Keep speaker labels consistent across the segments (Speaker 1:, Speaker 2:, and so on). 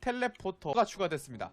Speaker 1: 텔레포터가 추가됐습니다.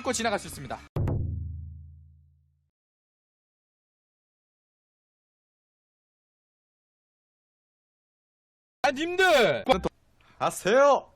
Speaker 1: 뚫고 지나갈 수 있습니다. 아 님들
Speaker 2: 하세요.